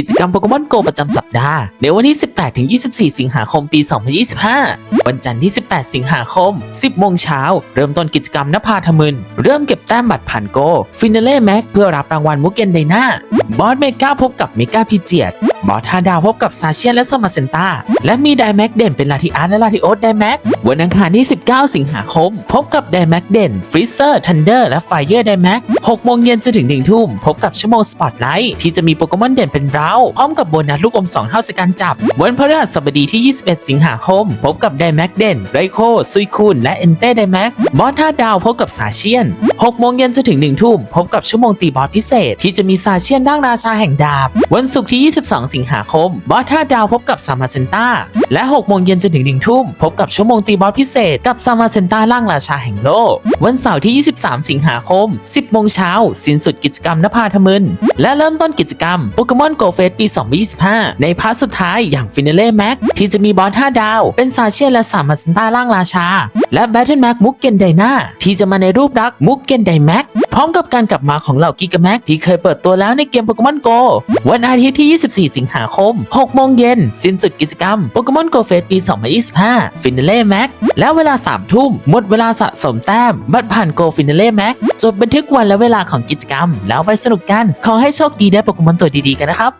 กิจกรรมโปเกมอนโกประจำสัปดาห์ ในวันที่ 18-24 สิงหาคมปี 2025 วันจันทร์ที่ 18 สิงหาคม 10 โมงเช้า เริ่มต้นกิจกรรมนภาธมึน เริ่มเก็บแต้มบัตรผ่านโก ฟินาเล่แม็กเพื่อรับรางวัลมุกเกนไดนาบอสเมกาพบกับเมกาพิเจียด บอสฮาดาวพบกับซาเชียนและโซมาเซนตาและมีไดแม็กเด่นเป็นลาทิอาร์และลาทิโอสไดแม็กวันอังคารที่ 19 สิงหาคม พบกับไดแม็กเด่นฟรีเซอร์ทันเดอร์และไฟเยอร์ไดแม็ก6โมงเย็นจนถึง1ทุ่มพบกับชั่วโมงสปอตไลท์ที่จะมีโปเกมอนเด่นเป็นเราพร้อมกับโบนัสลูกอม 2 เท่าจากการจับ วันพฤหัสบดีที่ 21 สิงหาคม พบกับไดแม็กเด่นไรโคซุยคูนและเอนเต้ไดแม็กบอส5ดาวพบกับซาเชียน6โมงเย็นจนถึง1ทุ่มพบกับชั่วโมงตีบอสพิเศษ ที่จะมีซาเชียนร่างราชาแห่งดาบ วันศุกร์ที่ 22สิงหาคม บอส5ดาวพบกับซามาเซนตาและ 6 โมงเย็นจนถึง 1 ทุ่ม พบกับชั่วโมงตีบอสพิเศษกับซามาเซนตาร่างราชาแห่งโลก วันเสาร์ที่ 23 สิงหาคม 10 โมงเช้า สิ้นสุดกิจกรรมนภาธมึนและเริ่มต้นกิจกรรมโปเกมอนโกเฟสปี 2025 ในพาร์ทสุดท้ายอย่างฟินาเล่แม็กที่จะมีบอส5ดาว เป็นซาเชียและซามาเซนตาร่างราชา และแบทเทิลแม็กมุกเกนไดนาที่จะมาในรูปลักมุกเกนไดแม็กพร้อมกับการกลับมาของเหล่ากิกาแม็กที่เคยเปิดตัวแล้วในเกมโปเกมอนโกวันอาทิตย์ที่ 24สิงหาคม 6 โมงเย็น สิ้นสุดกิจกรรมโปเกมอนโกเฟสปี 2025 ฟินาเล่แม็กและเวลา 3 ทุ่ม หมดเวลาสะสมแต้ม บัตรผ่านโกฟินาเล่แม็กจดบันทึกวันและเวลาของกิจกรรม แล้วไปสนุกกัน ขอให้โชคดีได้โปเกมอนตัวดีๆกันนะครับ